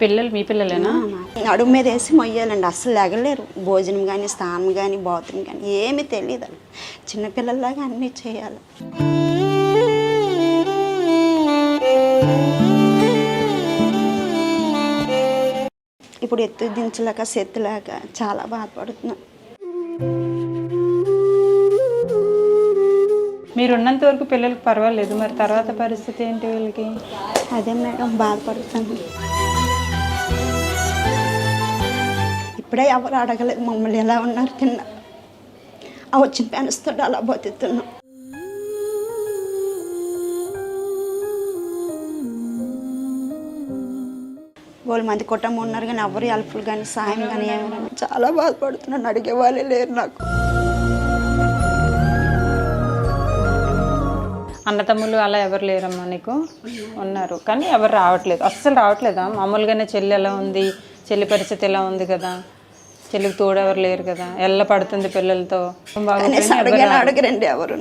పిల్లలు మీ పిల్లలేనా? నడుము మీద వేసి మొయ్యాలండి. అస్సలు లేగలేరు. భోజనం కానీ స్నానం కానీ బాత్రూమ్ కానీ ఏమీ తెలియదు చిన్నపిల్లల్లాగా అన్నీ చేయాలి. ఇప్పుడు ఎత్తు దించలేక సెత్తులేక చాలా బాధపడుతున్నాను మీరు ఉన్నంత వరకు పిల్లలకి పర్వాలేదు. మరి తర్వాత పరిస్థితి ఏంటి వీళ్ళకి? అదే మేడం బాధపడుతాను ఇప్పుడే ఎవరు అడగలేదు మమ్మల్ని ఎలా ఉన్నారు కింద ఆ వచ్చిన పెనస్తుంటే అలా బతుకుతున్నాం. వాళ్ళ మంది కుటుంబం ఉన్నారు కానీ ఎవరు హెల్ప్ఫుల్ కానీ సాయం కానీ ఏమైనా చాలా బాధపడుతున్నాను. అడిగే వాళ్ళే లేరు నాకు. అన్నతమ్ములు అలా ఎవరు లేరమ్మా నీకు? ఉన్నారు. కానీ ఎవరు రావట్లేదు. అస్సలు రావట్లేదా? మామూలుగానే చెల్లి ఎలా ఉంది? చెల్లి పరిస్థితి ఎలా ఉంది కదా? చెల్లికి తోడు ఎవరు లేరు కదా. ఎల్ల పడుతుంది పిల్లలతో. అడిగిన అడగరండి ఎవరు?